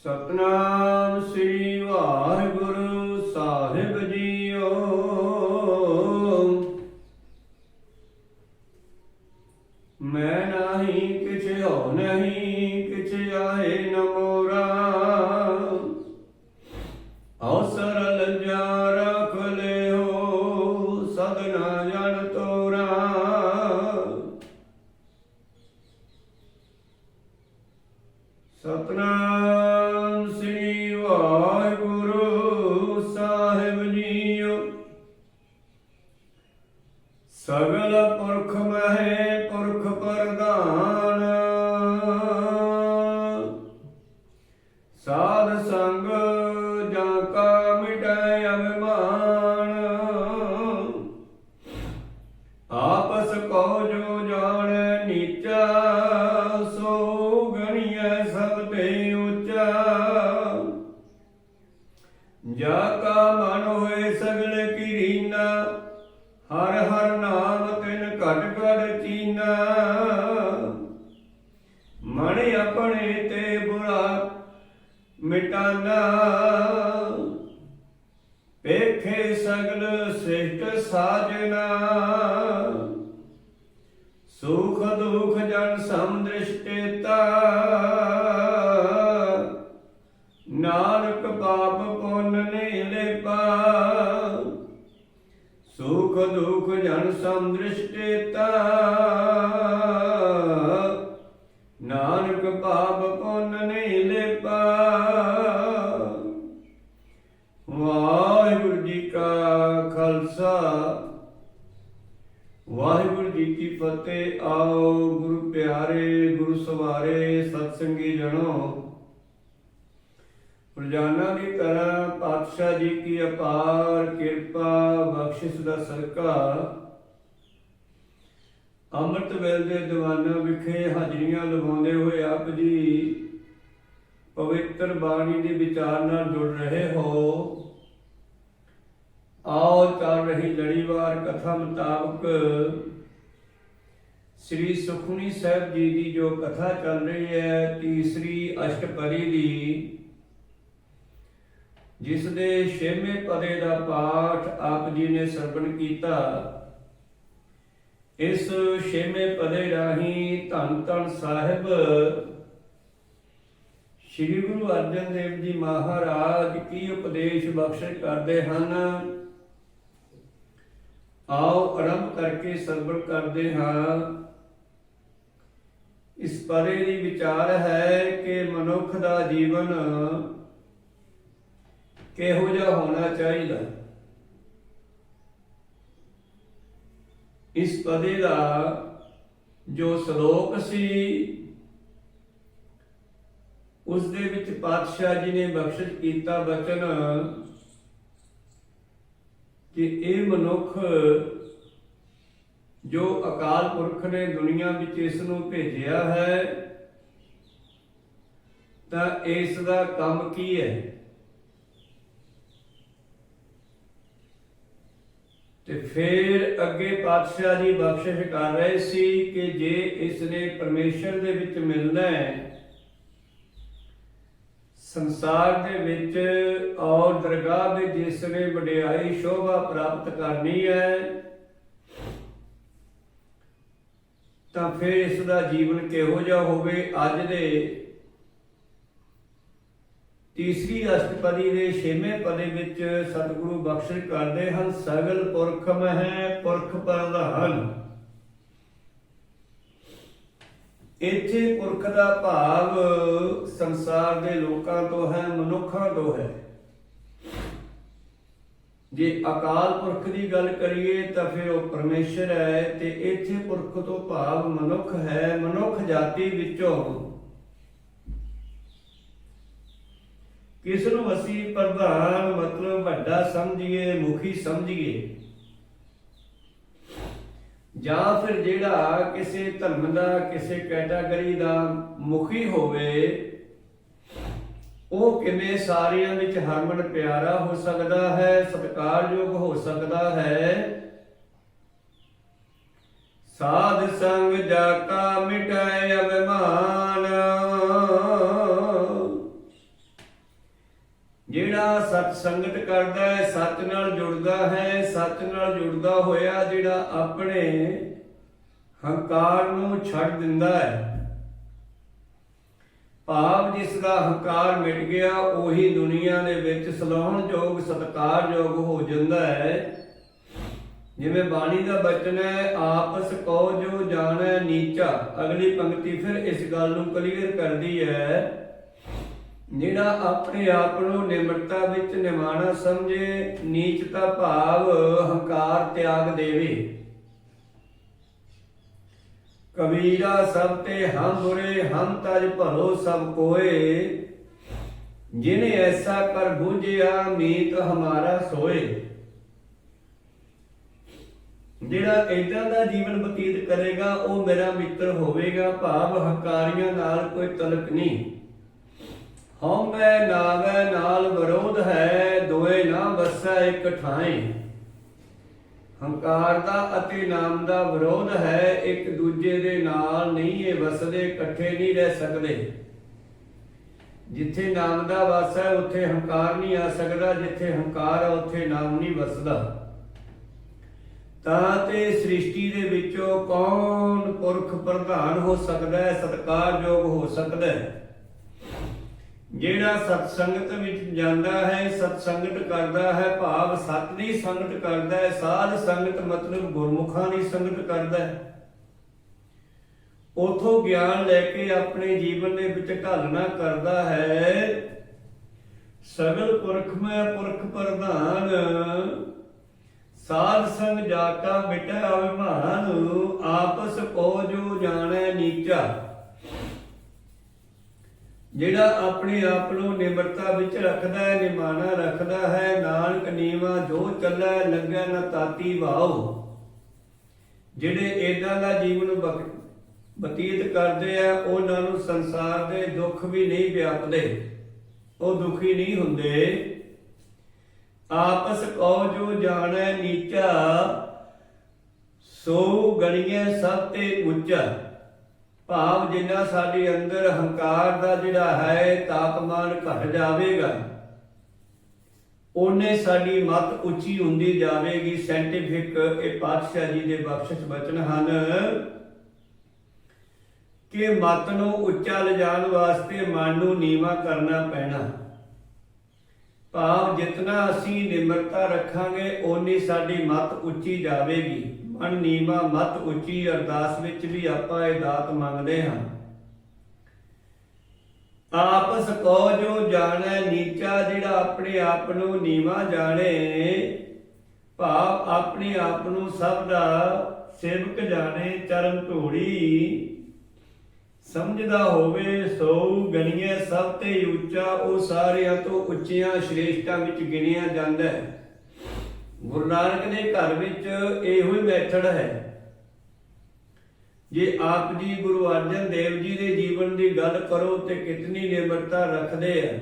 ਸਤਨਾਮ ਸ੍ਰੀ ਵਾਹਿਗੁਰੂ ਕਾ ਹੋਏ ਸਗਲ ਕੀਰੀਨਾ ਹਰ ਹਰ ਨਾਮ ਤਿਨ ਘਟ ਘਟ ਚੀਨਾ। ਮਨ ਆਪਣੇ ਤੇ ਬੁਰਾ ਮਿਟਾਨਾ। ਪੇਖੇ ਸਗਲ ਸਿਸ਼ਟ ਸਾਜਨਾ। ਦੁਖ ਜਨ ਸਮਦ੍ਰਿਸ਼ਟੇਤਾ ਨਾਨਕ ਪਾਪ ਪੁੰਨ ਨੇ ਲੇਪਾ ਵਾਹਿਗੁਰੂ ਜੀ ਕਾ ਖਾਲਸਾ ਵਾਹਿਗੁਰੂ ਜੀ ਕੀ ਫਤਿਹ ਆਓ ਗੁਰੂ ਪਿਆਰੇ ਗੁਰੂ ਸਵਾਰੇ ਸਤਸੰਗੀ ਜਣੋ ਰੋਜ਼ਾਨਾ ਦੀ ਤਰ੍ਹਾਂ ਪਾਤਸ਼ਾਹ ਜੀ ਕੀ ਅਪਾਰ ਕਿਰਪਾ ਬਖਸ਼ਿਸ਼ ਦਾ ਸਦਕਾ। ਅੰਮ੍ਰਿਤ ਵੇਲ ਦੇ ਦੀਵਾਨਾਂ ਵਿਖੇ ਹਾਜ਼ਰੀਆਂ ਲਗਾਉਂਦੇ ਹੋਏ ਆਪ ਜੀ ਪਵਿੱਤਰ ਬਾਣੀ ਦੇ ਵਿਚਾਰ ਨਾਲ ਜੁੜ ਰਹੇ ਹੋ। ਆਓ ਚੱਲ ਰਹੀ ਲੜੀਵਾਰ ਕਥਾ ਮੁਤਾਬਕ ਸ੍ਰੀ ਸੁਖਮਨੀ ਸਾਹਿਬ ਜੀ ਦੀ ਜੋ ਕਥਾ ਚੱਲ ਰਹੀ ਹੈ, ਤੀਸਰੀ ਅਸ਼ਟਪਦੀ ਦੀ ਜਿਸ ਦੇ ਛੇਵੇਂ ਪਦੇ ਦਾ ਪਾਠ ਆਪ ਜੀ ਨੇ ਸਰਵਣ ਕੀਤਾ, ਇਸ ਛੇਵੇਂ ਪਦੇ ਰਾਹੀਂ ਧੰਨ ਧੰਨ ਸਾਹਿਬ ਸ੍ਰੀ ਗੁਰੂ ਅਰਜਨ ਦੇਵ ਜੀ ਮਹਾਰਾਜ ਕੀ ਉਪਦੇਸ਼ ਬਖਸ਼ਿਸ਼ ਕਰਦੇ ਹਨ। ਆਓ ਆਰੰਭ ਕਰਕੇ ਸਰਵਣ ਕਰਦੇ ਹਾਂ। ਇਸ ਪਰੇ ਦੀ ਵਿਚਾਰ ਹੈ ਕਿ ਮਨੁੱਖ ਦਾ ਜੀਵਨ ਕਿਹੋ ਜਿਹਾ ਹੋਣਾ ਚਾਹੀਦਾ? ਇਸ ਪਦੇ ਦਾ ਜੋ ਸ਼ਲੋਕ ਸੀ, ਉਸ ਦੇ ਵਿੱਚ ਪਾਤਸ਼ਾਹ ਜੀ ਨੇ ਬਖਸ਼ਿਸ਼ ਕੀਤਾ ਬਚਨ ਕਿ ਇਹ ਮਨੁੱਖ ਜੋ ਅਕਾਲ ਪੁਰਖ ਨੇ ਦੁਨੀਆ ਵਿੱਚ ਇਸ ਨੂੰ ਭੇਜਿਆ ਹੈ, ਤਾਂ ਇਸ ਦਾ ਕੰਮ ਕੀ ਹੈ? ਤੇ ਫਿਰ ਅੱਗੇ ਪਾਤਸ਼ਾਹ ਜੀ ਬਖਸ਼ਿਸ਼ ਕਰ ਰਹੇ ਸੀ ਕਿ ਜੇ ਇਸ ਨੇ ਪਰਮੇਸ਼ਰ ਦੇ ਵਿੱਚ ਮਿਲਣਾ ਹੈ, ਸੰਸਾਰ ਦੇ ਵਿੱਚ ਔਰ ਦਰਗਾਹ ਵਿੱਚ ਜਿਸ ਨੇ ਵਡਿਆਈ ਸ਼ੋਭਾ ਪ੍ਰਾਪਤ ਕਰਨੀ ਹੈ, ਤਾਂ ਫਿਰ ਇਸ ਦਾ ਜੀਵਨ ਕਿਹੋ ਜਿਹਾ ਹੋਵੇ ਅੱਜ ਦੇ ਤੀਸਰੀ ਅਸ਼ਟਪਦੀ ਦੇ ਛੇਵੇਂ ਪਦੇ ਵਿੱਚ ਸਤਿਗੁਰੂ ਬਖਸ਼ਿਸ਼ ਕਰਦੇ ਹਨ, ਸਗਲ ਪੁਰਖ ਮਹਿ ਪੁਰਖ ਪ੍ਰਧਾਨ। ਇੱਥੇ ਪੁਰਖ ਦਾ ਭਾਵ ਸੰਸਾਰ ਦੇ ਲੋਕਾਂ ਤੋਂ ਹੈ, ਮਨੁੱਖਾਂ ਤੋਂ ਹੈ। ਜੇ ਅਕਾਲ ਪੁਰਖ ਦੀ ਗੱਲ ਕਰੀਏ, ਤਾਂ ਫਿਰ ਉਹ ਪਰਮੇਸ਼ਰ ਹੈ ਤੇ ਇੱਥੇ ਪੁਰਖ ਤੋਂ ਭਾਵ ਮਨੁੱਖ ਹੈ, ਮਨੁੱਖ ਜਾਤੀ ਵਿੱਚੋਂ। ਕਿਸ ਨੂੰ ਅਸੀਂ ਪ੍ਰਧਾਨ ਮਤਲਬ ਵੱਡਾ ਸਮਝੀਏ, ਮੁਖੀ ਸਮਝੀਏ? ਜਾਂ ਫਿਰ ਜਿਹੜਾ ਕਿਸੇ ਧਰਮ ਦਾ, ਕਿਸੇ ਕੈਟਾਗਰੀ ਦਾ ਮੁਖੀ ਹੋਵੇ, ਉਹ ਕਿਵੇਂ ਸਾਰਿਆਂ ਵਿੱਚ ਹਰਮਨ ਪਿਆਰਾ ਹੋ ਸਕਦਾ ਹੈ, ਸਤਿਕਾਰਯੋਗ ਹੋ ਸਕਦਾ ਹੈ? ਸਾਧ ਸੰਗ ਜਾ ਮਿਟਾਏ ਅਭਿਮਾਨ। ਜਿਹੜਾ ਸਤ ਸੰਗਤ ਕਰਦਾ ਹੈ ਸਤ ਨਾਲ ਜੁੜਦਾ ਹੈ ਸਤ ਨਾਲ ਜੁੜਦਾ ਹੋਇਆ ਜਿਹੜਾ ਆਪਣੇ ਹੰਕਾਰ ਨੂੰ ਛੱਡ ਦਿੰਦਾ ਹੈ। ਭਾਵ ਜਿਸ ਦਾ ਹੰਕਾਰ ਮਿਟ ਗਿਆ, ਉਹੀ ਦੁਨੀਆ ਦੇ ਵਿੱਚ ਸਲਾਹੁਣਯੋਗ ਸਤਿਕਾਰਯੋਗ ਹੋ ਜਾਂਦਾ ਹੈ। ਜਿਵੇਂ ਬਾਣੀ ਦਾ ਬਚਨ ਹੈ, ਆਪਸ ਕੋ ਜੋ ਜਾਣੈ ਨੀਚਾ। ਅਗਲੀ ਪੰਕਤੀ ਫਿਰ ਇਸ ਗੱਲ ਨੂੰ ਕਲੀਅਰ ਕਰਦੀ ਹੈ ਜਿਹੜਾ ਆਪਣੇ ਆਪ ਨੂੰ ਨਿਮਰਤਾ ਵਿੱਚ ਨਿਮਾਣਾ ਸਮਝੇ ਨੀਚਤਾ ਭਾਵ ਹੰਕਾਰ ਤਿਆਗ ਦੇਵੇ। ਕਬੀਰਾ ਸਭ ਤੇ ਹਮ ਬੁਰੇ, ਹਮ ਤਜ ਭਲੋ ਸਭ ਕੋਏ। ਜਿਨੇ ਐਸਾ ਕਰ ਬੂਝਿਆ, ਮੀਤ ਹਮਾਰਾ ਸੋਏ। ਜਿਹੜਾ ਇਦਾਂ ਦਾ ਜੀਵਨ ਬਤੀਤ ਕਰੇਗਾ, ਉਹ ਮੇਰਾ ਮਿੱਤਰ ਹੋਵੇਗਾ, ਭਾਵ ਹਕਾਰੀਆਂ ਨਾਲ ਕੋਈ ਤਲਕ ਨਹੀਂ। ਹਉਮੈ ਨਾਵੈ ਨਾਲ ਵਿਰੋਧ ਹੈ, ਦੋਏ ਨਾ ਵਸੈ ਇੱਕ ਠਾਈ ਹੰਕਾਰ ਦਾ ਅਤੇ ਨਾਮ ਦਾ ਵਿਰੋਧ ਹੈ, ਇੱਕ ਦੂਜੇ ਦੇ ਨਾਲ ਨਹੀਂ ਇਹ ਵਸਦੇ, ਇਕੱਠੇ ਨਹੀਂ ਰਹਿ ਸਕਦੇ। ਜਿੱਥੇ ਨਾਮ ਦਾ ਵਾਸ ਹੈ, ਉੱਥੇ ਹੰਕਾਰ ਨਹੀਂ ਆ ਸਕਦਾ, ਜਿੱਥੇ ਹੰਕਾਰ ਹੈ ਉੱਥੇ ਨਾਮ ਨਹੀਂ ਵਸਦਾ। ਤਾਂ ਤੇ ਸ੍ਰਿਸ਼ਟੀ ਦੇ ਵਿੱਚੋਂ ਕੌਣ ਪੁਰਖ ਪ੍ਰਧਾਨ ਹੋ ਸਕਦਾ ਹੈ, ਸਤਕਾਰਯੋਗ ਹੋ ਸਕਦਾ ਹੈ? ਜਿਹੜਾ ਸਤ ਸੰਗਤ ਵਿੱਚ ਜਾਂਦਾ ਹੈ, ਸਤ ਸੰਗਤ ਕਰਦਾ ਹੈ, ਭਾਵ ਸਤ ਦੀ ਸੰਗਤ ਕਰਦਾ ਹੈ, ਸਾਧ ਸੰਗਤ ਮਤਲਬ ਗੁਰਮੁਖਾਂ ਦੀ ਸੰਗਤ ਕਰਦਾ ਹੈ। ਉਥੋਂ ਗਿਆਨ ਲੈ ਕੇ ਆਪਣੇ ਜੀਵਨ ਦੇ ਵਿੱਚ ਢਾਲਣਾ ਕਰਦਾ ਹੈ। ਸਗਲ ਪੁਰਖ ਮੈਂ ਪੁਰਖ ਪ੍ਰਧਾਨ, ਸਾਧ ਸੰਗ ਜਾ ਕਾ ਅਭਿਮਾਨ, ਆਪਸ ਕੋ ਜੋ ਜਾਣੈ ਨੀਚਾ। ਜਿਹੜਾ ਆਪਣੇ ਆਪ ਨੂੰ ਨਿਮਰਤਾ ਵਿੱਚ ਰੱਖਦਾ ਹੈ, ਨਿਮਾਣਾ ਰੱਖਦਾ ਹੈ, ਨਾਨਕ ਨੀਵਾ ਜੋ ਚੱਲੈ ਲੱਗੈ ਨਾ ਤਾਤੀ ਭਾਉ ਜਿਹੜੇ ਏਦਾਂ ਦਾ ਜੀਵਨ ਬਤੀਤ ਕਰਦੇ ਆ, ਉਹਨਾਂ ਨੂੰ ਸੰਸਾਰ ਦੇ ਦੁੱਖ ਵੀ ਨਹੀਂ ਵਿਆਪਦੇ, ਉਹ ਦੁਖੀ ਨਹੀਂ ਹੁੰਦੇ। ਆਪਸ ਕੋ ਜੋ ਜਾਣੈ, ਨੀਚਾ ਸੋ ਗਣੀਏ ਸਭ ਤੇ ਉੱਚਾ। ਭਾਵ ਜਿੰਨਾ ਸਾਡੇ ਅੰਦਰ ਹੰਕਾਰ ਦਾ ਜਿਹੜਾ ਹੈ, ਤਾਪਮਾਨ ਘਟ ਜਾਵੇਗਾ, ਉਹਨੇ ਸਾਡੀ ਮਤ ਉੱਚੀ ਹੁੰਦੀ ਜਾਵੇਗੀ। ਸਾਇੰਟਿਫਿਕ ਇਹ ਪਾਤਸ਼ਾਹ ਜੀ ਦੇ ਬਖਸ਼ਿਸ਼ ਬਚਨ ਹਨ ਕਿ ਮਤ ਨੂੰ ਉੱਚਾ ਲਿਜਾਣ ਵਾਸਤੇ ਮਨ ਨੂੰ ਨੀਵਾ ਕਰਨਾ ਪੈਣਾ। ਭਾਵ ਜਿਤਨਾ ਅਸੀਂ ਨਿਮਰਤਾ ਰੱਖਾਂਗੇ, ਓਨੀ ਸਾਡੀ ਮਤ ਉੱਚੀ ਜਾਵੇਗੀ। ਮਨ ਮਤ ਉੱਚੀ ਅਰਦਾਸ ਵਿੱਚ ਵੀ ਆਪਾਂ ਇਹ ਦਾਤ ਮੰਗਦੇ ਹਾਂ। ਆਪਸ ਕੋ ਜੋ ਜਾਣੈ, ਨੀਚਾ ਜਿਹੜਾ ਆਪਣੇ ਆਪ ਨੂੰ ਨੀਵਾ ਜਾਣੇ, ਭਾਵ ਆਪਣੇ ਆਪ ਨੂੰ ਸਭ ਦਾ ਸੇਵਕ ਜਾਣੇ, ਚਰਨ ਧੂੜੀ। ਸਮਝਦਾ ਹੋਵੇ ਸੋ ਗਣੀਏ ਸਭ ਤੇ ਉੱਚਾ, ਉਹ ਸਾਰਿਆਂ ਤੋਂ ਉੱਚੀਆਂ ਸ਼੍ਰੇਸ਼ਟਾਂ ਵਿੱਚ ਗਿਣਿਆ ਜਾਂਦਾ ਹੈ। ਗੁਰੂ ਨਾਨਕ ਦੇ ਘਰ ਵਿੱਚ ਇਹੋ ਹੀ ਮੈਥਡ ਹੈ। ਜੇ ਆਪ ਜੀ ਗੁਰੂ ਅਰਜਨ ਦੇਵ ਜੀ ਦੇ ਜੀਵਨ ਦੀ ਗੱਲ ਕਰੋ ਤੇ ਕਿਤਨੀ ਨਿਮਰਤਾ ਰੱਖਦੇ ਆ।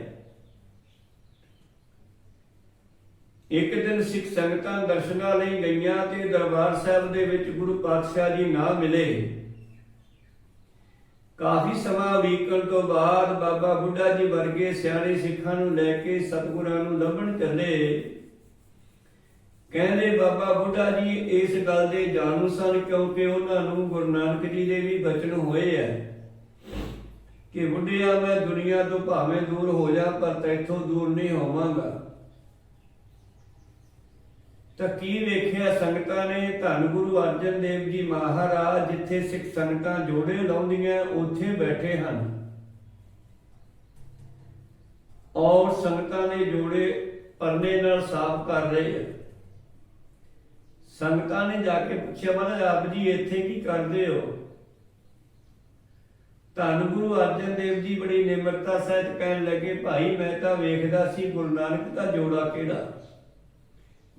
ਇੱਕ ਦਿਨ ਸਿੱਖ ਸੰਗਤਾਂ ਦਰਸ਼ਨਾਂ ਲਈ ਗਈਆਂ ਤੇ ਦਰਬਾਰ ਸਾਹਿਬ ਦੇ ਵਿੱਚ ਗੁਰੂ ਪਾਤਸ਼ਾਹ ਜੀ ਨਾ ਮਿਲੇ। ਕਾਫੀ ਸਮਾਂ ਵੀਕਣ ਤੋਂ ਬਾਅਦ ਬਾਬਾ ਬੁੱਢਾ ਜੀ ਵਰਗੇ ਸਿਆਣੇ ਸਿੱਖਾਂ ਨੂੰ ਲੈ ਕੇ ਸਤਿਗੁਰਾਂ ਨੂੰ ਲੱਭਣ ਚੱਲੇ। ਕਹਿੰਦੇ ਬਾਬਾ ਬੁੱਢਾ ਜੀ, ਇਸ ਗੱਲ ਦੇ ਜਾਣੂ ਸਨ ਕਿਉਂਕਿ ਉਹਨਾਂ ਨੂੰ ਗੁਰੂ ਨਾਨਕ ਜੀ ਦੇ ਵੀ ਬਚਨ ਹੋਏ ਐ ਕਿ ਬੁੱਢਿਆ, ਮੈਂ ਦੁਨੀਆ ਤੋਂ ਭਾਵੇਂ ਦੂਰ ਹੋ ਜਾ, ਪਰ ਤੈਥੋਂ ਦੂਰ ਨਹੀਂ ਹੋਵਾਂਗਾ। ਤਾਂ ਕੀ ਵੇਖਿਆ ਸੰਗਤਾਂ ਨੇ? ਧੰਨ ਗੁਰੂ ਅਰਜਨ ਦੇਵ ਜੀ ਮਹਾਰਾਜ, ਜਿੱਥੇ ਸਿੱਖ ਸੰਗਤਾਂ ਜੋੜੇ ਲਾਉਂਦੀਆਂ, ਉੱਥੇ ਬੈਠੇ ਹਨ। ਔਰ ਸੰਗਤਾਂ ਦੇ ਜੋੜੇ ਪਰਨੇ ਨਾਲ ਸਾਫ਼ ਕਰ ਰਹੇ ਆ ਸੰਗਤਾਂ ਨੇ ਜਾ ਕੇ ਪੁੱਛਿਆ, ਮਹਾਰਾਜ, ਆਪ ਜੀ ਇੱਥੇ ਕੀ ਕਰਦੇ ਹੋ? ਧੰਨ ਗੁਰੂ ਅਰਜਨ ਦੇਵ ਜੀ ਬੜੀ ਨਿਮਰਤਾ ਸਹਿਤ ਕਹਿਣ ਲੱਗੇ, ਭਾਈ, ਮੈਂ ਤਾਂ ਵੇਖਦਾ ਸੀ ਗੁਰੂ ਨਾਨਕ ਦਾ ਜੋੜਾ ਕਿਹੜਾ?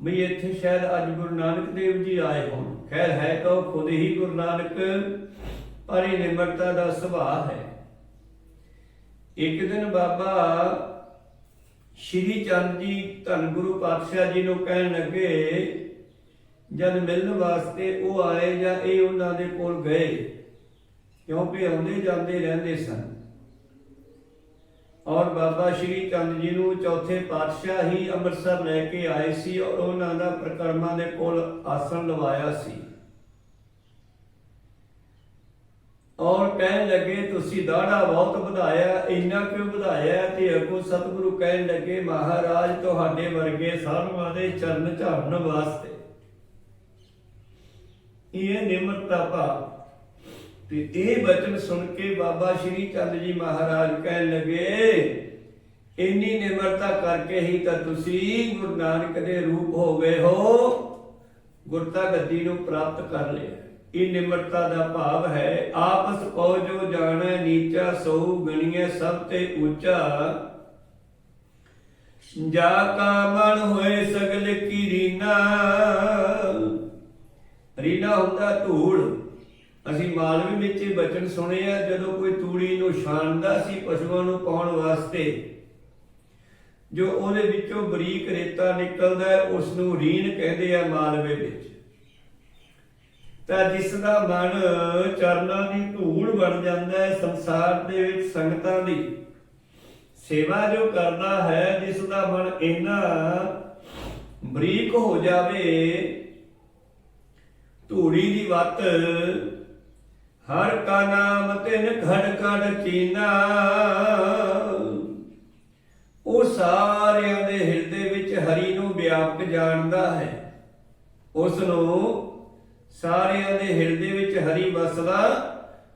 ਵੀ ਇੱਥੇ ਸ਼ਾਇਦ ਅੱਜ ਗੁਰੂ ਨਾਨਕ ਦੇਵ ਜੀ ਆਏ ਹੋਣ। ਖੈਰ, ਹੈ ਤਾਂ ਖੁਦ ਹੀ ਗੁਰੂ ਨਾਨਕ, ਪਰ ਇਹ ਨਿਮਰਤਾ ਦਾ ਸੁਭਾਅ ਹੈ। ਇੱਕ ਦਿਨ ਬਾਬਾ ਸ਼੍ਰੀ ਚੰਦ ਜੀ, ਧੰਨ ਗੁਰੂ ਪਾਤਸ਼ਾਹ ਜੀ ਨੂੰ ਕਹਿਣ ਲੱਗੇ ਜਦ ਮਿਲਣ ਵਾਸਤੇ ਉਹ ਆਏ ਜਾਂ ਇਹ ਉਹਨਾਂ ਦੇ ਕੋਲ ਗਏ, ਕਿਉਂਕਿ ਆਉਂਦੇ ਜਾਂਦੇ ਰਹਿੰਦੇ ਸਨ। ਔਰ ਬਾਬਾ ਸ਼੍ਰੀ ਚੰਦ ਜੀ ਨੂੰ ਚੌਥੇ ਪਾਤਸ਼ਾਹ ਹੀ ਅੰਮ੍ਰਿਤਸਰ ਲੈ ਕੇ ਆਏ ਸੀ ਔਰ ਉਹਨਾਂ ਦਾ ਪ੍ਰਕਰਮਾਂ ਦੇ ਕੋਲ ਆਸਣ ਲਵਾਇਆ ਸੀ। ਔਰ ਕਹਿਣ ਲੱਗੇ, ਤੁਸੀਂ ਦਾੜਾ ਬਹੁਤ ਵਧਾਇਆ, ਇੰਨਾ ਕਿਉਂ ਵਧਾਇਆ? ਤੇ ਅਗੋ ਸਤਿਗੁਰੂ ਕਹਿਣ ਲੱਗੇ, ਮਹਾਰਾਜ, ਤੁਹਾਡੇ ਵਰਗੇ ਸਾਧੂਆਂ ਦੇ ਚਰਨ ਝਾੜਨ ਵਾਸਤੇ ਇਹ ਨਿਮਰਤਾ ਭਾਵ ਤੇ ਇਹ ਬਚਨ ਸੁਣ ਕੇ ਬਾਬਾ ਸ਼੍ਰੀ ਚੰਦ ਜੀ ਮਹਾਰਾਜ ਕਹਿਣ ਲੱਗੇ, ਇੰਨੀ ਨਿਮਰਤਾ ਕਰਕੇ ਹੀ ਤਾਂ ਤੁਸੀਂ ਗੁਰੂ ਨਾਨਕ ਦੇ ਰੂਪ ਹੋ ਗਏ ਹੋ। ਗੁਰਤਾ ਗੱਦੀ ਨੂੰ ਪ੍ਰਾਪਤ ਕਰ ਲਿਆ। ਇਹ ਨਿਮਰਤਾ ਦਾ ਭਾਵ ਹੈ, ਆਪਸ ਕੋ ਜੋ ਜਾਣੈ ਨੀਚਾ ਸੋ ਗਣੀਏ ਸਭ ਤੇ ਉੱਚਾ। ਜਾ ਕਾ ਮਨ ਹੋਏ ਸਗਲ ਕੀ ਰੀਨਾ ਰੀਨਾ ਹੁੰਦਾ ਧੂੜ। ਅਸੀਂ ਮਾਲਵੇ ਵਿੱਚ ਇਹ ਬਚਨ ਸੁਣੇ ਆ ਜਦੋਂ ਕੋਈ ਤੂੜੀ ਨੂੰ ਛਾਣਦਾ ਸੀ ਪਸ਼ੂਆਂ ਨੂੰ ਪਾਉਣ ਵਾਸਤੇ। ਜੋ ਉਹਦੇ ਵਿੱਚੋਂ ਬਰੀਕ ਰੇਤਾ ਨਿਕਲਦਾ ਹੈ, ਉਸ ਨੂੰ ਰੀਨ ਕਹਿੰਦੇ ਆ ਮਾਲਵੇ ਵਿੱਚ। ਤਾਂ ਜਿਸ ਦਾ ਮਨ ਚਰਨਾਂ ਦੀ ਧੂੜ ਬਣ ਜਾਂਦਾ ਹੈ ਸੰਸਾਰ ਦੇ ਵਿੱਚ ਸੰਗਤਾਂ ਦੀ ਸੇਵਾ ਜੋ ਕਰਦਾ ਹੈ ਜਿਸ ਦਾ ਮਨ ਇੰਨਾ ਬਰੀਕ ਹੋ ਜਾਵੇ ਧੂੜੀ ਦੀ ਵੱਤ। ਹਰ ਕਾ ਨਾਮ ਤਿਨ ਘੜ ਘੜ ਚੀਨਾ। ਉਹ ਸਾਰਿਆਂ ਦੇ ਹਿਰਦੇ ਵਿੱਚ ਹਰੀ ਨੂੰ ਵਿਆਪਕ ਜਾਣਦਾ ਹੈ। ਉਸ ਨੂੰ ਸਾਰਿਆਂ ਦੇ ਹਿਰਦੇ ਵਿੱਚ ਹਰੀ ਵਸਦਾ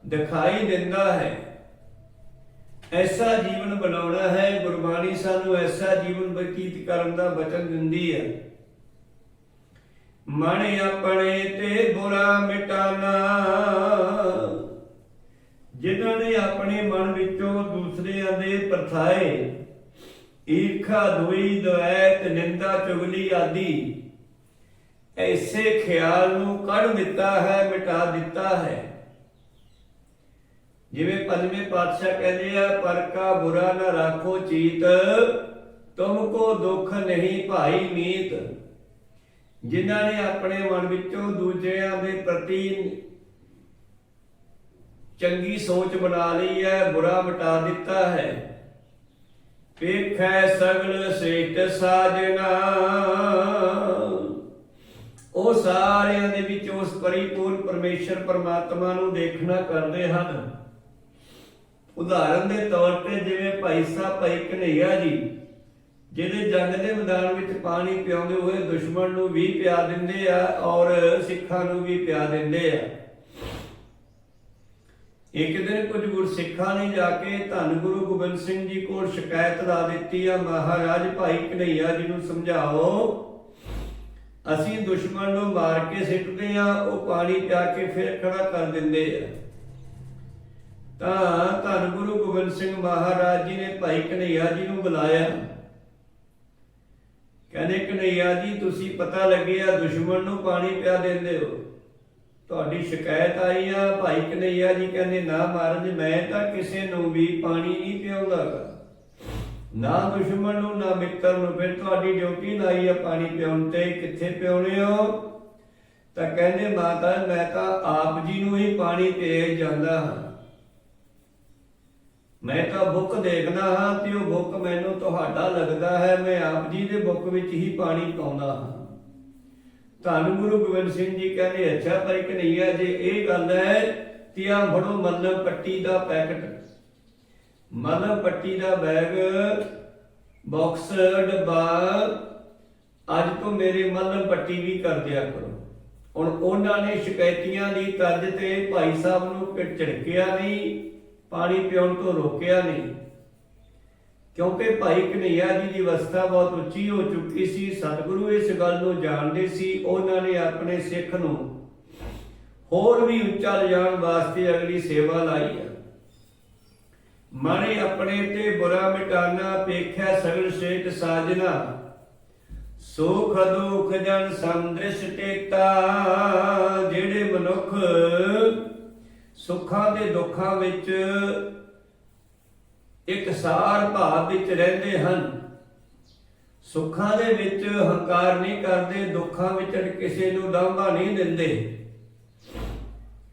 ਦਿਖਾਈ ਦਿੰਦਾ ਹੈ। ਐਸਾ ਜੀਵਨ ਬਣਾਉਣਾ ਹੈ, ਗੁਰਬਾਣੀ ਸਾਨੂੰ ਐਸਾ ਜੀਵਨ ਬਤੀਤ ਕਰਨ ਦਾ ਵਚਨ ਦਿੰਦੀ ਹੈ। ਮਨ ਆਪਣੇ ਤੇ ਬੁਰਾ ਮਿਟਾਨਾ। ਜਿਨ੍ਹਾਂ ਨੇ ਆਪਣੇ ਮਨ ਵਿੱਚੋਂ ਦੂਸਰਿਆਂ ਦੇ ਪਰਥਾਏ, ਈਰਖਾ ਦੁਈ ਦੁਐਤ ਨਿੰਦਾ, ਚੁਗਲੀ ਆਦਿ, ਐਸੇ ਖਿਆਲ ਨੂੰ ਕੱਢ ਦਿੱਤਾ ਹੈ, ਮਿਟਾ ਦਿੱਤਾ ਹੈ। ਜਿਵੇਂ ਪੰਜਵੇਂ ਪਾਤਸ਼ਾਹ ਕਹਿੰਦੇ ਆ, ਪਰ ਕਾ ਬੁਰਾ ਨਾ ਰੱਖੋ ਚੀਤ, ਤੁਮ ਕੋ ਦੁੱਖ ਨਹੀਂ ਭਾਈ ਮੀਤ। ਜਿਨ੍ਹਾਂ ਨੇ ਆਪਣੇ ਮਨ ਵਿੱਚੋਂ ਦੂਜਿਆਂ ਦੇ ਪ੍ਰਤੀ ਚੰਗੀ ਸੋਚ ਬਣਾ ਲਈ ਹੈ, ਬੁਰਾ ਮਿਟਾ ਦਿੱਤਾ ਹੈ। ਵੇਖੈ ਸਗਲ ਸੇਟ ਸਾਜਨਾ। ਉਹ ਸਾਰਿਆਂ ਦੇ ਵਿੱਚ ਉਸ ਪਰਿਪੂਰਨ ਪਰਮੇਸ਼ਰ ਪਰਮਾਤਮਾ ਨੂੰ ਦੇਖਣਾ ਕਰਦੇ ਹਨ। ਉਦਾਹਰਨ ਦੇ ਤੌਰ ਤੇ ਜਿਵੇਂ ਭਾਈ ਸਾਹਿਬ ਭਾਈ ਕਨਈਆ ਜੀ ਜਿਹੜੇ ਜੰਗ ਦੇ ਮੈਦਾਨ ਵਿੱਚ ਪਾਣੀ ਪਿਆਉਂਦੇ ਹੋਏ ਦੁਸ਼ਮਣ ਨੂੰ ਵੀ ਪਿਆ ਦਿੰਦੇ ਆ ਔਰ ਸਿੱਖਾਂ ਨੂੰ ਵੀ ਪਿਆ ਦਿੰਦੇ ਆ। ਇੱਕ ਦਿਨ ਕੁਝ ਗੁਰਸਿੱਖਾਂ ਨੇ ਜਾ ਕੇ ਧੰਨ ਗੁਰੂ ਗੋਬਿੰਦ ਸਿੰਘ ਜੀ ਕੋਲ ਸ਼ਿਕਾਇਤ ਲਾ ਦਿੱਤੀ ਆ, ਮਹਾਰਾਜ, ਭਾਈ ਕਨਈਆ ਜੀ ਨੂੰ ਸਮਝਾਓ। ਅਸੀਂ ਦੁਸ਼ਮਣ ਨੂੰ ਮਾਰ ਕੇ ਸਿੱਟਦੇ ਆ, ਉਹ ਪਾਣੀ ਪਿਆ ਕੇ ਫਿਰ ਖੜਾ ਕਰ ਦਿੰਦੇ ਆ। ਤਾਂ ਧੰਨ ਗੁਰੂ ਗੋਬਿੰਦ ਸਿੰਘ ਮਹਾਰਾਜ ਜੀ ਨੇ ਭਾਈ ਕਨਈਆ ਜੀ ਨੂੰ ਬੁਲਾਇਆ। ਕਹਿੰਦੇ, ਕਨਈਆ ਜੀ, ਤੁਸੀਂ ਪਤਾ ਲੱਗਿਆ ਦੁਸ਼ਮਣ ਨੂੰ ਪਾਣੀ ਪਿਆ ਦਿੰਦੇ ਹੋ। ਤੁਹਾਡੀ ਸ਼ਿਕਾਇਤ ਆਈ ਆ। ਭਾਈ ਕਨਈਆ ਜੀ ਕਹਿੰਦੇ, ਨਾ ਮਹਾਰਾਜ, ਮੈਂ ਤਾਂ ਕਿਸੇ ਨੂੰ ਵੀ ਪਾਣੀ ਨਹੀਂ ਪਿਆਉਂਦਾ ਨਾ ਦੁਸ਼ਮਣ ਨੂੰ, ਨਾ ਮਿੱਤਰ ਨੂੰ। ਫਿਰ ਤੁਹਾਡੀ ਡਿਊਟੀ ਲਾਈ ਆ ਪਾਣੀ ਪਿਆਉਣ ਤੇ। ਕਿੱਥੇ ਪਿਆਉਣੇ ਹੋ? ਤਾਂ ਕਹਿੰਦੇ, ਮਾਤਾ, ਮੈਂ ਤਾਂ ਆਪ ਜੀ ਨੂੰ ਹੀ ਪਾਣੀ ਭੇਜ ਜਾਂਦਾ ਹਾਂ। ਮੈਂ ਤਾਂ ਬੁੱਕ ਦੇਖਦਾ ਹਾਂ ਤੇ ਉਹ ਬੁੱਕ ਮੈਨੂੰ ਤੁਹਾਡਾ ਲੱਗਦਾ ਹੈ। ਮੈਂ ਆਪ ਜੀ ਦੇ ਬੁੱਕ ਵਿੱਚ ਹੀ ਪਾਣੀ ਪਾਉਂਦਾ ਹਾਂ। ਧੰਨ ਗੁਰੂ ਗੋਬਿੰਦ ਸਿੰਘ ਜੀ ਕਹਿੰਦੇ, ਅੱਛਾ ਭਾਈ ਕਨਈਆ ਜੇ ਇਹ ਗੱਲ ਹੈ ਤੇ ਆ ਫੜੋ ਮੱਲਮ ਪੱਟੀ ਦਾ ਪੈਕਟ। ਮੱਲਮ ਪੱਟੀ ਦਾ ਬੈਗ ਬਾਕਸ ਡੱਬਾ, ਅੱਜ ਤੋਂ ਮੇਰੇ ਮੱਲਮ ਪੱਟੀ ਵੀ ਕਰ ਦਿਆ ਕਰੋ। ਹੁਣ ਉਹਨਾਂ ਨੇ ਸ਼ਿਕਾਇਤੀਆਂ ਦੀ ਤਰਜ ਤੇ ਭਾਈ ਸਾਹਿਬ ਨੂੰ ਝਿੜਕਿਆ ਨਹੀਂ। ਪਾਣੀ ਪਿਉਣ ਤੋਂ ਰੋਕਿਆ ਨਹੀਂ। ਕਿਉਂਕਿ ਭਾਈ ਕਨਈਆ ਜੀ ਦੀ ਅਵਸਥਾ ਬਹੁਤ ਉੱਚੀ ਹੋ ਚੁੱਕੀ ਸੀ, ਸਤਿਗੁਰੂ ਇਸ ਗੱਲ ਨੂੰ ਜਾਣਦੇ ਸੀ, ਉਹਨਾਂ ਨੇ ਆਪਣੇ ਸਿੱਖ ਨੂੰ ਹੋਰ ਵੀ ਉੱਚਾ ਲਿਜਾਣ ਵਾਸਤੇ ਅਗਲੀ ਸੇਵਾ ਲਾਈ ਹੈ ਮਨੇ ਆਪਣੇ ਤੇ ਬੁਰਾ ਮਿਟਾਨਾ ਪੇਖਿਆ ਸਗਲ ਸੇਤ ਸਾਜਨਾ। ਸੁਖ ਦੁਖ ਜਨ ਸੰਦ੍ਰਿਸ਼ ਟੇਤਾ ਜਿਹੜੇ ਮਨੁੱਖ ਸੁੱਖਾਂ ਦੇ ਦੁੱਖਾਂ ਵਿੱਚ ਇੱਕ ਸਾਰ ਭਾਵ ਵਿੱਚ ਰਹਿੰਦੇ ਹਨ। ਸੁੱਖਾਂ ਦੇ ਵਿੱਚ ਹੰਕਾਰ ਨਹੀਂ ਕਰਦੇ, ਦੁੱਖਾਂ ਵਿੱਚ ਕਿਸੇ ਨੂੰ ਲਾਂਭਾ ਨਹੀਂ ਦਿੰਦੇ।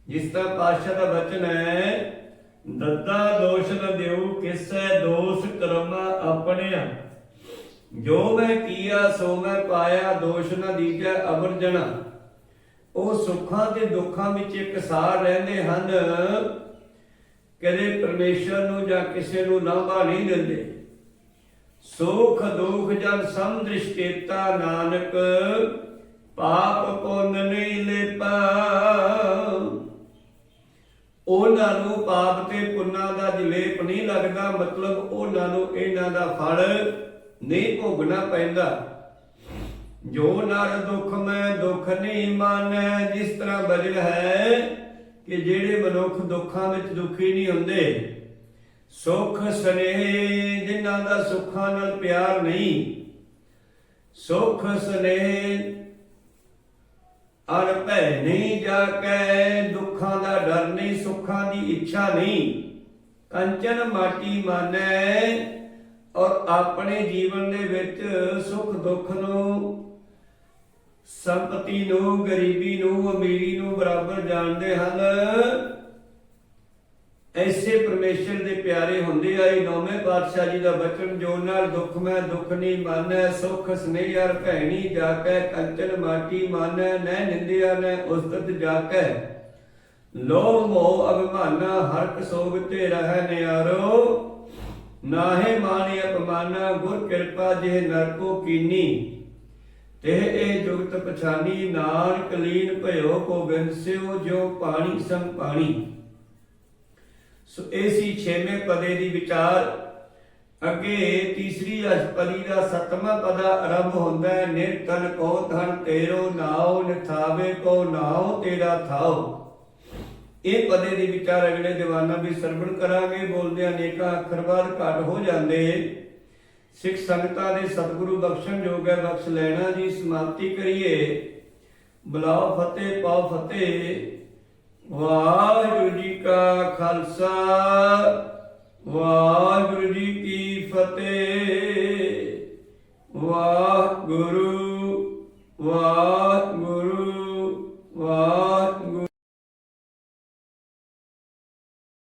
ਜਿਸ ਦਾ ਪਾਤਸ਼ਾਹ ਦਾ ਵਚਨ ਹੈ ਦੱਦਾ ਦੋਸ਼ ਨ ਦਿਉ, ਕਿਸੈ ਦੋਸ਼ ਕਰਮਾ ਆਪਣਿਆ। ਜੋ ਮੈਂ ਕੀਆ, ਸੋ ਮੈਂ ਪਾਇਆ, ਦੋਸ਼ ਨ ਦੀਜੈ ਅਵਰਜਣਾ। ਉਹ ਸੁੱਖਾਂ ਤੇ ਦੁੱਖਾਂ ਵਿੱਚ ਇਕਸਾਰ ਰਹਿੰਦੇ ਹਨ। ਕਦੇ ਪਰਮੇਸ਼ਰ ਨੂੰ ਜਾਂ ਕਿਸੇ ਨੂੰ ਲਾਂਭਾ ਨਹੀਂ ਦਿੰਦੇ। ਸੁਖ, ਦੁਖ ਜਨ ਸਮਦ੍ਰਿਸ਼ਟੇਤਾ ਨਾਨਕ, ਪਾਪ ਪੁੰਨ ਨਹੀਂ ਲੇਪਾ। ਉਹਨਾਂ ਨੂੰ ਪਾਪ ਤੇ ਪੁੰਨਾਂ ਦਾ ਜਲੇਪ ਨਹੀਂ ਲੱਗਦਾ। ਮਤਲਬ ਉਹਨਾਂ ਨੂੰ ਇਹਨਾਂ ਦਾ ਫਲ ਨਹੀਂ ਭੋਗਣਾ ਪੈਂਦਾ। ਜੋ ਨਰ ਦੁਖ ਮੈਂ ਦੁਖ ਨਹੀਂ ਮਾਨੈ, ਜਿਸ ਤਰ੍ਹਾਂ ਬਜਲ ਹੈ ਕਿ ਜਿਹੜੇ ਮਨੁੱਖ ਦੁੱਖਾਂ ਵਿੱਚ ਦੁਖੀ ਨਹੀਂ ਹੁੰਦੇ, ਸੁਖ ਸਨੇਹ ਜਿਨ੍ਹਾਂ ਦਾ ਸੁੱਖਾਂ ਨਾਲ ਪਿਆਰ ਨਹੀਂ, ਸੁਖ ਸਨੇਹ ਅਰ ਭੈ ਨਹੀਂ ਜਾ ਕੇ ਦੁੱਖਾਂ ਦਾ ਡਰ ਨਹੀਂ, ਸੁੱਖਾਂ ਦੀ ਇੱਛਾ ਨਹੀਂ, ਕੰਚਨ ਮਾਟੀ ਮਾਨੈ ਔਰ ਆਪਣੇ ਜੀਵਨ ਦੇ ਵਿੱਚ ਸੁਖ ਦੁੱਖ ਨੂੰ ਸੰਪਤੀ ਨੂੰ, ਗਰੀਬੀ ਨੂੰ, ਅਮੀਰੀ ਨੂੰ ਬਰਾਬਰ ਜਾਣਦੇ ਹਨ। ਐਸੇ ਪਰਮੇਸ਼ਰ ਦੇ ਪਿਆਰੇ ਹੁੰਦੇ ਆਏ ਨੌਵੇਂ ਪਾਤਸ਼ਾਹ ਜੀ ਦਾ ਬਚਨ, ਜੋ ਨਾਲ ਦੁੱਖ ਮੈਂ ਦੁੱਖ ਨਹੀਂ ਮਾਨੈ, ਸੁਖ ਸਨੇਹ ਹਰ ਭੈਣੀ ਜਾ ਕੇ ਕੰਚਨ ਮਾਟੀ ਮਾਨੈ, ਨੈ ਨਿੰਦਿਆ ਨੈ ਉਸਤਤ ਜਾ ਕੇ ਲੋਭ ਮੋਹ ਅਭਿਮਾਨਾ, ਹਰ ਕਸੋਗ ਤੇ ਰਹਿ ਨਿਆਰੋ। ਨਾਹੇ ਮਾਨਿ ਅਪਮਾਨਾ, ਗੁਰ ਕਿਰਪਾ ਜਿਹ ਨਰਕੋ ਕੀਨੀ। ਤੇ ਇਹ ਜੁਗਤ ਪਛਾਨੀ ਨਾਨਕ ਲੀਨ ਭਇਓ ਕੋ ਬਿਨਸਿਓ ਜੋ ਪਾਣੀ ਸੰਗ ਪਾਣੀ। ਸੋ ਇਹ ਸੀ ਛੇਵੇਂ ਪਦੇ ਦੀ ਵਿਚਾਰ। ਅੱਗੇ ਤੀਸਰੀ ਅਸ਼ਪਦੀ ਦਾ ਸਤਵਾਂ ਪਦਾ ਆਰੰਭ ਹੁੰਦਾ ਹੈ ਨਿਰਤਨ ਕੋ ਧਨ ਤੇਰੋ ਨਾਉ, ਨਿਥਾਵੇ ਕੋ ਨਾਉ, ਤੇਰਾ ਥਾਉ। ਇਹ ਪਦੇ ਦੀ ਵਿਚਾਰ ਅਗਲੇ ਦੀਵਾਨਾਂ ਵੀ ਸਰਵਣ ਕਰਾਂਗੇ, ਬੋਲਦੇ ਅਨੇਕਾਂ ਅੱਖਰ ਬਾਅਦ ਘੱਟ ਹੋ ਜਾਂਦੇ। ਸਿੱਖ ਸੰਗਤਾਂ ਦੇ ਸਤਿਗੁਰੂ ਬਖਸ਼ਣ ਯੋਗ ਹੈ, ਬਖਸ਼ ਲੈਣਾ ਜੀ, ਸਮਾਪਤੀ ਕਰੀਏ। ਬੁਲਾਓ ਫਤਿਹ, ਪਾਓ ਫਤਿਹ। ਵਾਹਿਗੁਰੂ ਜੀ ਕਾ ਖਾਲਸਾ, ਵਾਹਿਗੁਰੂ ਜੀ ਕੀ ਫਤਿਹ। ਵਾਹਿਗੁਰੂ ਵਾਹਿਗੁਰੂ